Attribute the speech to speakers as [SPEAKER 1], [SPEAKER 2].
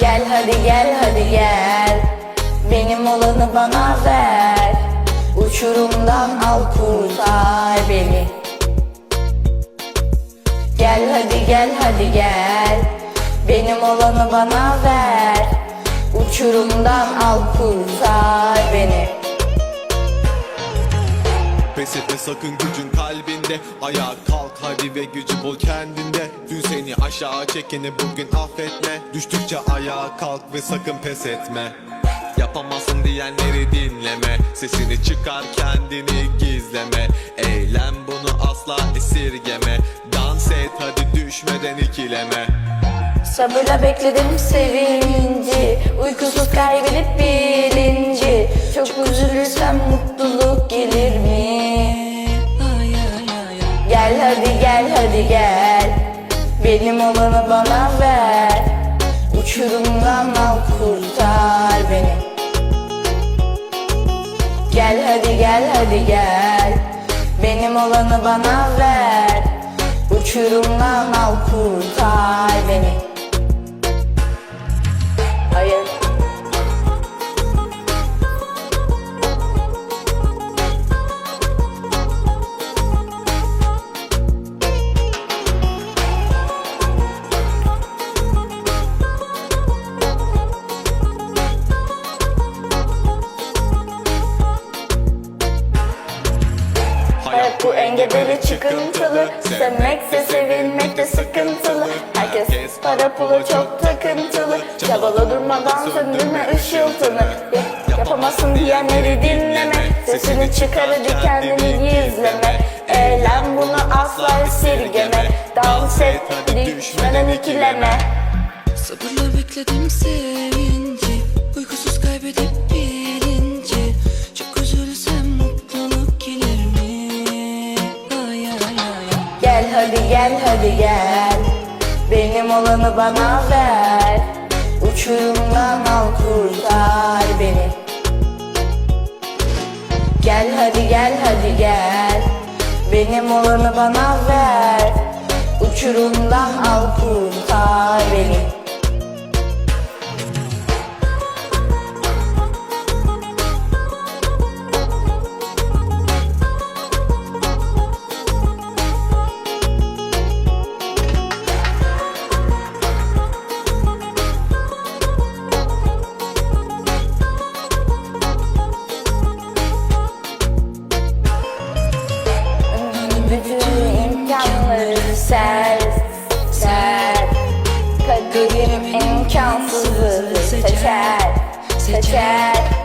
[SPEAKER 1] Gel hadi gel hadi gel. Benim olanı bana ver. Uçurumdan al kurtar beni. Gel hadi gel hadi gel. Benim olanı bana ver. Uçurumdan al kurtar
[SPEAKER 2] Pes etme sakın gücün kalbinde. Ayağa kalk hadi ve gücü bul kendinde. Dün seni aşağı çekeni bugün affetme. Düştükçe ayağa kalk ve sakın pes etme. Yapamazsın diyenleri dinleme. Sesini çıkar kendini gizleme. Eylem bunu asla esirgeme. Dans et hadi düşmeden ikileme.
[SPEAKER 1] Sabırla bekledim sevinci. Uykusuz kaybedip bilinci. Çok üzülürsem mutluluk gelir mi? Hadi gel Benim olanı bana ver. Uçurumdan al kurtar beni. Gel hadi gel hadi gel. Benim olanı bana ver. Uçurumdan al kurtar beni bu engebeli çıkıntılı Sevmekse sevilmek de sıkıntılı. Herkes para pula çok takıntılı. Çabala durmadan söndürme ışıltını Ya- Yapamazsın diyenleri dinleme. Sesini çıkar kendini gizleme. Eylem bunu asla esirgeme. Dans et düşmeden ikileme.
[SPEAKER 3] Sabırla bekledim sevinci
[SPEAKER 1] gel hadi gel. Benim olanı bana ver. Uçurumdan al kurtar beni. Gel hadi gel hadi gel. Benim olanı bana ver. Uçurumdan al kurtar beni such as, such as.